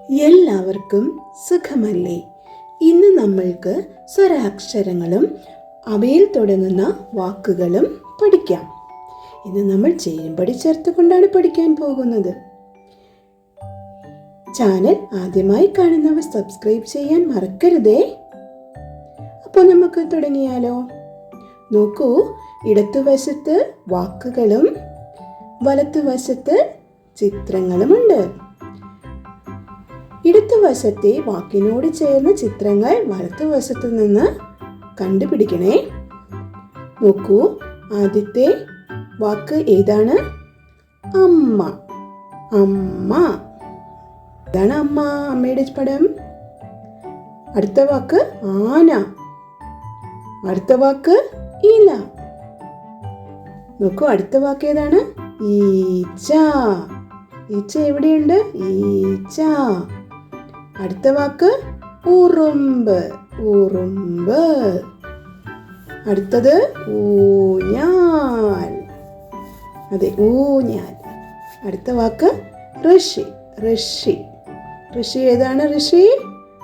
എല്ലാവർക്കും സുഖമല്ലേ? ഇന്ന് നമ്മൾക്ക് സ്വരാക്ഷരങ്ങളും അവയിൽ തുടങ്ങുന്ന വാക്കുകളും പഠിക്കാം. ഇന്ന് നമ്മൾ ചേരുംപടി ചേർത്തുകൊണ്ടാണ് പഠിക്കാൻ പോകുന്നത്. ചാനൽ ആദ്യമായി കാണുന്നവർ സബ്സ്ക്രൈബ് ചെയ്യാൻ മറക്കരുതേ. അപ്പോൾ നമുക്ക് തുടങ്ങിയാലോ? നോക്കൂ ഇടത്തുവശത്ത് വാക്കുകളും വലത്തുവശത്ത് ചിത്രങ്ങളുമുണ്ട്. ഇടത്തുവശത്തെ വാക്കിനോട് ചേർന്ന ചിത്രങ്ങൾ വലത്തുവശത്തു നിന്ന് കണ്ടുപിടിക്കണേ. നോക്കൂ ആദ്യത്തെ വാക്ക് ഏതാണ്? അമ്മ. അമ്മ. ഇതാണ് അമ്മ അമ്മയുടെ പടം. അടുത്ത വാക്ക് ആന. അടുത്ത വാക്ക് ഇല. നോക്കൂ അടുത്ത വാക്ക് ഏതാണ്? ഈച്ച. ഈച്ച എവിടെയുണ്ട്? ഈച്ച. അടുത്ത വാക്ക് ഉറുമ്പ്. ഉറുമ്പ്. അടുത്തത് ഊഞ്ഞാൽ. അതെ ഊഞ്ഞാൽ. അടുത്ത വാക്ക് ഋഷി ഋഷി. ഋഷി ഏതാണ് ഋഷി?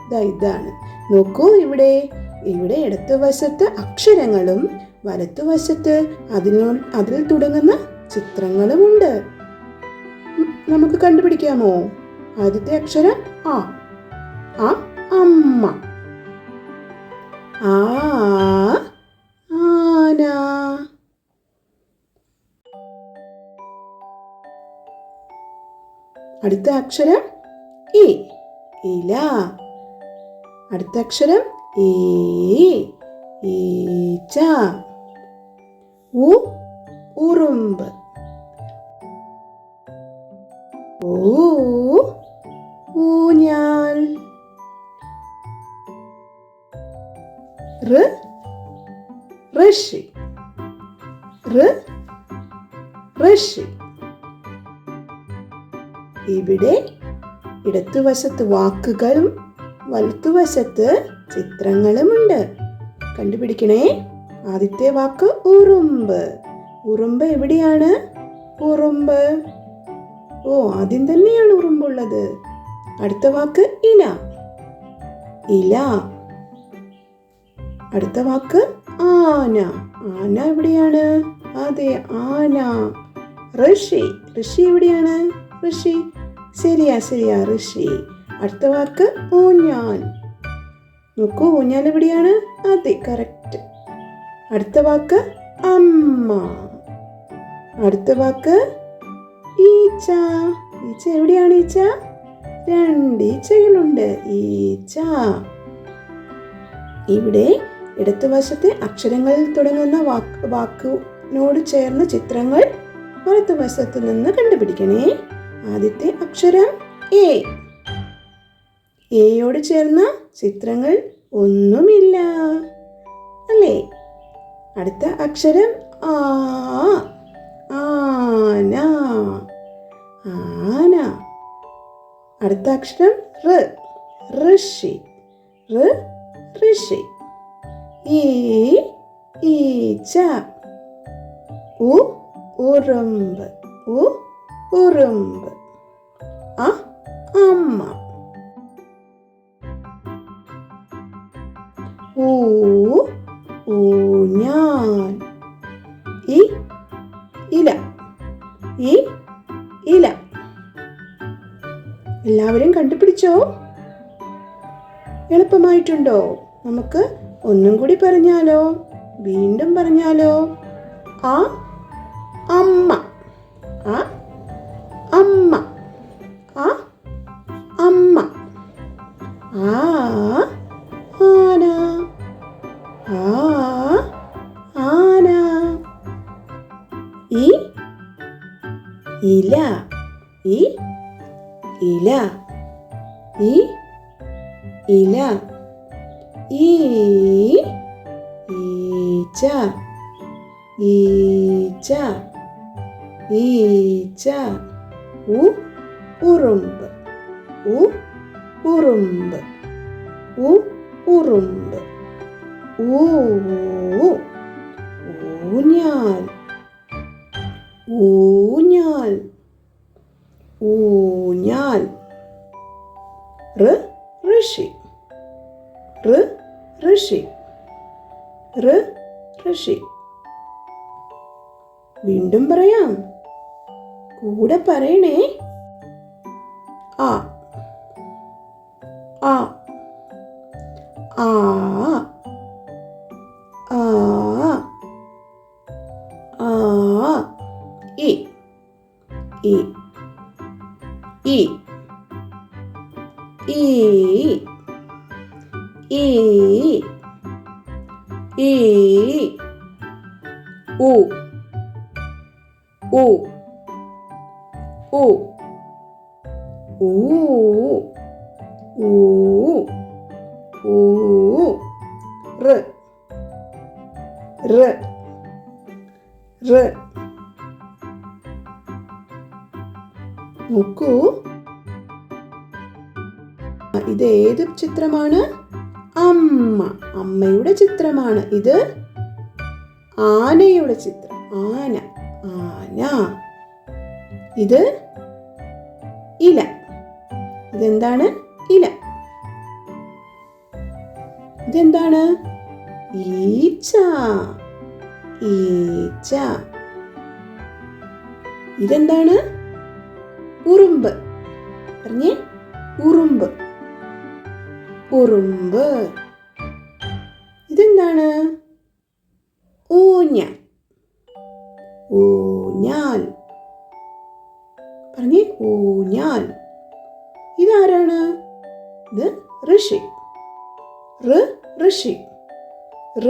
ഇതാ ഇതാണ്. നോക്കൂ ഇവിടെ. ഇവിടെ ഇടത്തുവശത്ത് അക്ഷരങ്ങളും വലത്തുവശത്ത് അതിനോ അതിൽ തുടങ്ങുന്ന ചിത്രങ്ങളുമുണ്ട്. നമുക്ക് കണ്ടുപിടിക്കാമോ? ആദ്യത്തെ അക്ഷരം ആ. അമ്മ. ആ ആന. അടുത്ത അക്ഷരം ഇ ഇല. അടുത്ത അക്ഷരം ഏ ഈച്ച. ഉ ഉറുമ്പ്. ഊ ഊഞ്ഞാൽ. ഋഷി. ഋഷി. ഇവിടെ ഇടത്തുവശത്ത് വാക്കുകളും വലത്തുവശത്ത് ചിത്രങ്ങളുമുണ്ട്. കണ്ടുപിടിക്കണേ. ആദ്യത്തെ വാക്ക് ഉറുമ്പ്. ഉറുമ്പ് എവിടെയാണ്? ഉറുമ്പ്. ഓ ആദ്യം തന്നെയാണ് ഉറുമ്പുള്ളത്. അടുത്ത വാക്ക് ഇല. ഇല. അടുത്ത വാക്ക് ആന. ആന എവിടെയാണ്? അതെ ആന. ഋഷി. ഋഷി എവിടെയാണ്? ഋഷി. ശരിയാ ശരിയാ ഋഷി. അടുത്ത വാക്ക് ഊഞ്ഞാൻ നോക്കൂ ഊഞ്ഞാൻ എവിടെയാണ്? അതെ കറക്റ്റ് അടുത്ത വാക്ക് അമ്മ. അടുത്ത വാക്ക് ഈച്ച. ഈച്ച എവിടെയാണ് ഈച്ച? രണ്ട് ഈച്ചകളുണ്ട്. ഈച്ച. ഇവിടെ ഇടത്തുവശത്തെ അക്ഷരങ്ങളിൽ തുടങ്ങുന്ന വാക്ക് വാക്കിനോട് ചേർന്ന ചിത്രങ്ങൾ വലത്തുവശത്ത് നിന്ന് കണ്ടുപിടിക്കണേ. ആദ്യത്തെ അക്ഷരം എ എയോട് ചേർന്ന ചിത്രങ്ങൾ ഒന്നുമില്ല. അല്ലേ? അടുത്ത അക്ഷരം ആ ആന ആന. അടുത്ത അക്ഷരം ഋ ഋഷി ഋ ഋഷി. ഈ ഈച്ച ഉ ഉറുമ്പ് ഉ ഉറുമ്പ്. അ അമ്മ. ഊ ഊഞ്ഞാൽ ഇ ഇല. ഈ ഇല. എല്ലാവരും കണ്ടുപിടിച്ചോ? എളുപ്പമായിട്ടുണ്ടോ? നമുക്ക് ഒന്നും കൂടി പറഞ്ഞാലോ? വീണ്ടും പറഞ്ഞാലോ? ആ അമ്മ. ആ അമ്മ. ആ അമ്മ. ആ ആന. ആ ആന. ഈ ഇല. ഈ ഇല. ഈ ഇല. ഈ ഈച്ച ഈച്ച ഈച്ച. ഉ ഉറുമ്പ് ഉ ഉറുമ്പ് ഉ ഉറുമ്പ്. ഊ ഊഞ്ഞാൽ ഊഞ്ഞാൽ ഊഞ്ഞാൽ. ഋ ഋഷി ഋ ഋഷി. ഋ ഋഷി. വീണ്ടും പറയാം. കൂടെ പറയണേ. ഈ ഈ ഉ ഉ ഉ ഊ ഊ ഊ റ് റ് റ്. നോക്കൂ. ഇത് ഏത് ചിത്രമാണ്? അമ്മ. അമ്മയുടെ ചിത്രമാണ്. ഇത് ആനയുടെ ചിത്രം. ആന. ആന. ഇത് ഇല. ഇതെന്താണ്? ഇല. ഇതെന്താണ്? ഈച്ച. ഈച്ച. ഇതെന്താണ്? ഉറുമ്പ്. പറഞ്ഞേ ഉറുമ്പ്. ഉറുമ്പ്. ഇതെന്താണ്? ഊഞ്ഞ ഊഞ്ഞാൽ. പറഞ്ഞേ ഊഞ്ഞാൽ. ഇതാരാണ്? ഇത് ഋഷി. ഋ ഋഷി. ഋ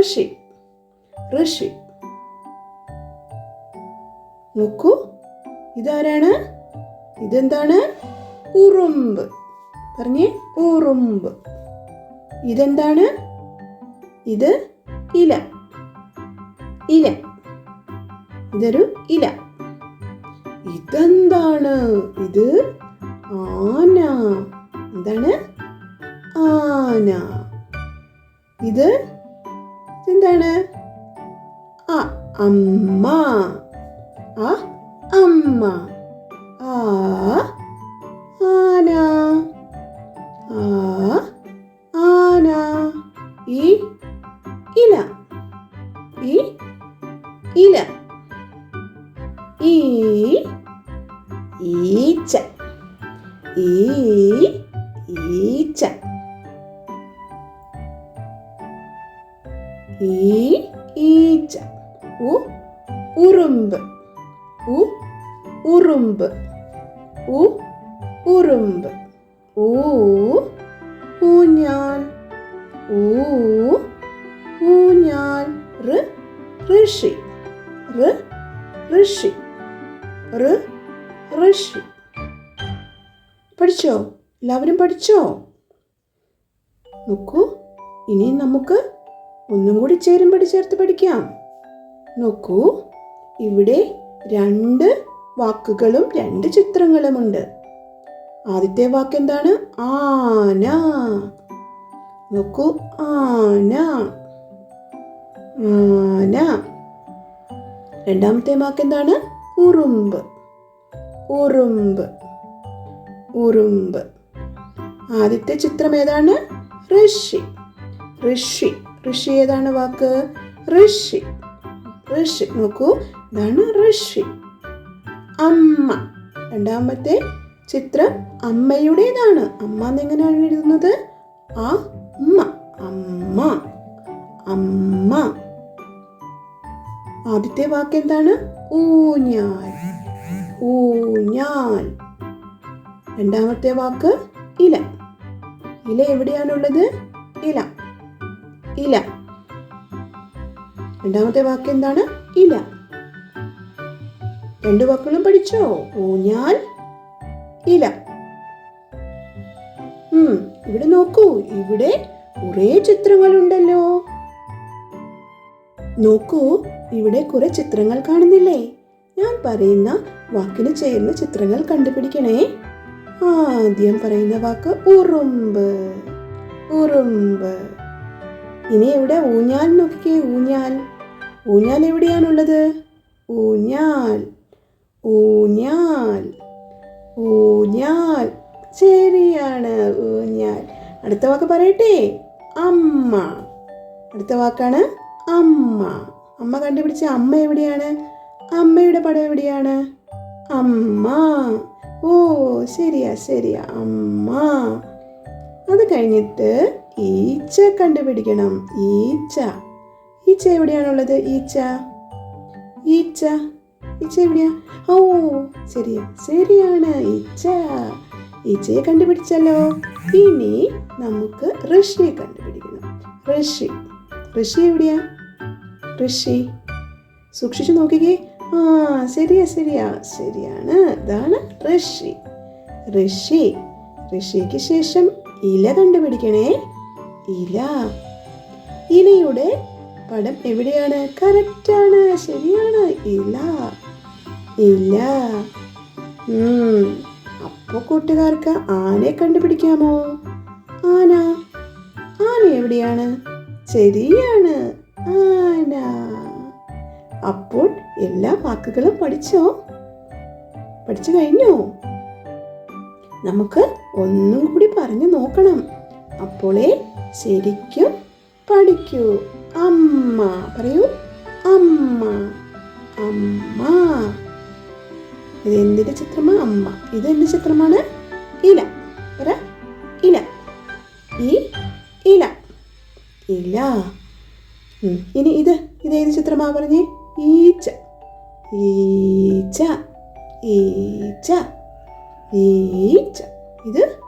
ഋഷി. ഋഷി. നോക്കൂ. ഇതാരാണ്? ഇതെന്താണ്? ഉറുമ്പ്. പറഞ്ഞേ ഉറുമ്പ്. ഇതെന്താണ്? ഇത് ഇല. ഇല. ഇതൊരു ഇല. ഇതെന്താണ്? ഇത് ആന. എന്താണ് ആന. ഇത് എന്താണ് ആ അമ്മ. ആ അമ്മ. ഈ ഇല. ഈ ഇല. ഈ ഈച്ച. ഈ ഈച്ച. ഈ ഈച്ച. ഉ ഉറുമ്പ്. ഉ ഉറുമ്പ്. ഉ ഉറുമ്പ്. ഊ ഊഞ്ഞാൽ. ഊ ഊഞ്ഞാൽ ഋഷി ഋഷി ഋഷി. പഠിച്ചോ? എല്ലാവരും പഠിച്ചോ? നോക്കൂ ഇനി നമുക്ക് ഒന്നും കൂടി ചേരുംപടി ചേർത്ത് പഠിക്കാം. നോക്കൂ ഇവിടെ രണ്ട് വാക്കുകളും രണ്ട് ചിത്രങ്ങളുമുണ്ട്. ആദ്യത്തെ വാക്ക് എന്താണ് ആന. നോക്കൂ. ആന. ആന. രണ്ടാമത്തെ വാക്ക് എന്താണ്? ഉറുമ്പ്. ഉറുമ്പ്. ഉറുമ്പ്. ആദ്യത്തെ ചിത്രം ഏതാണ്? ഋഷി. ഋഷി. ഋഷി ഏതാണ് വാക്ക്? ഋഷി. ഋഷി. നോക്കൂ. ഇതാണ് ഋഷി. അമ്മ. രണ്ടാമത്തെ ചിത്രം അമ്മയുടേതാണ്. അമ്മ എന്നെങ്ങനെയാണ് എഴുതുന്നത്? ആ അമ്മ അമ്മ അമ്മ. ആദ്യത്തെ വാക്ക് എന്താണ്? ഊഞ്ഞാൽ ഊഞ്ഞാൽ. രണ്ടാമത്തെ വാക്ക് ഇല. ഇല എവിടെയാണുള്ളത്? ഇല ഇല. രണ്ടാമത്തെ വാക്ക് എന്താണ്? ഇല. രണ്ടു വാക്കുകളും പഠിച്ചോ? ഊഞ്ഞാൽ ഇല. ഇവിടെ നോക്കൂ ഇവിടെ കുറേ ചിത്രങ്ങളുണ്ടല്ലോ. നോക്കൂ ഇവിടെ കുറെ ചിത്രങ്ങൾ കാണുന്നില്ലേ? ഞാൻ പറയുന്ന വാക്കിന് ചേർന്ന ചിത്രങ്ങൾ കണ്ടുപിടിക്കണേ. ആദ്യം പറയുന്ന വാക്ക് ഉറുമ്പ്. ഉറുമ്പ്. ഇനി ഇവിടെ ഊഞ്ഞാൽ നോക്കിക്കേ ഊഞ്ഞാൽ. ഊഞ്ഞാൽ എവിടെയാണുള്ളത്? ഊഞ്ഞാൽ. ഊഞ്ഞാൽ. ഊഞ്ഞാൽ. ശരിയാണ് ഊഞ്ഞാൽ അടുത്ത വാക്ക് പറയട്ടെ അമ്മ. അടുത്ത വാക്കാണ് അമ്മ. അമ്മ കണ്ടുപിടിച്ച അമ്മ എവിടെയാണ്? അമ്മയുടെ പടം എവിടെയാണ്? അമ്മ. ഓ ശരിയാ ശരിയാ അമ്മ. അത് കഴിഞ്ഞിട്ട് ഈച്ച കണ്ടുപിടിക്കണം ഈച്ച. ഈച്ച എവിടെയാണുള്ളത്? ഈച്ച. ഈച്ച. ഈച്ച എവിടെയാ? ഓ ശരിയാ ശരിയാണ് ഈച്ച. ഈച്ചയെ കണ്ടുപിടിച്ചല്ലോ. ഇനി നമുക്ക് ഋഷിയെ കണ്ടുപിടിക്കണം. ഋഷി. ഋഷി എവിടെയാ? ഋഷി. സൂക്ഷിച്ചു നോക്കിക്കേ. ആ ശരിയാ ശരിയാ. ശരിയാണ്. ഇതാണ് ഋഷി. ഋഷി. ഋഷിക്ക് ശേഷം ഇല കണ്ടുപിടിക്കണേ. ഇല. ഇലയുടെ പടം എവിടെയാണ്? കറക്റ്റാണ്. ശരിയാണ്. ഇല. ഇല. ഉം. അപ്പോ കൂട്ടുകാർക്ക് ആനയെ കണ്ടുപിടിക്കാമോ? ആന ആന എവിടെയാണ്? ശരിയാണ് ആന. അപ്പോൾ എല്ലാ വാക്കുകളും പഠിച്ചോ? പഠിച്ചു കഴിഞ്ഞോ? നമുക്ക് ഒന്നും കൂടി പറഞ്ഞു നോക്കണം. അപ്പോളേ ശരിക്കും പഠിക്കൂ. അമ്മ പറയൂ. അമ്മ അമ്മ. ഇത് എന്തിന്റെ ചിത്രമാണ് അമ്മ. ഇത് എന്ത് ചിത്രമാണ്? ഇല. പറ. ഇല. ഈ ഇല. ഇല. ഇനി ഇത് ഇത് ഏത് ചിത്രമാ പറഞ്ഞേ? ഈച്ച. ഈച്ച. ഈച്ച. ഈച്ച. ഇത്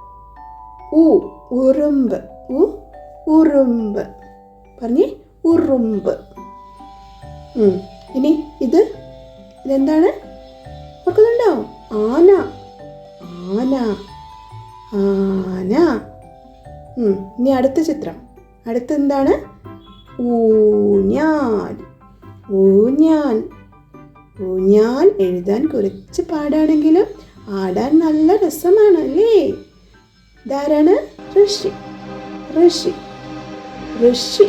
ഉ ഉറുമ്പ്. ഉ ഉറുമ്പ്. പറഞ്ഞേ ഉറുമ്പ്. ഇനി ഇത് ഇതെന്താണ്? ഓർക്കുന്നുണ്ടോ ആന. ആന. ആന. ഇനി അടുത്ത ചിത്രം. അടുത്ത എന്താണ്? ഊഞ്ഞാൻ ഊഞ്ഞാൻ ഊഞ്ഞാൻ എഴുതാൻ കുറച്ച് പാടാണെങ്കിലും ആടാൻ നല്ല രസമാണ് അല്ലേ? ഇതാരാണ്? ഋഷി. ഋഷി. ഋഷി.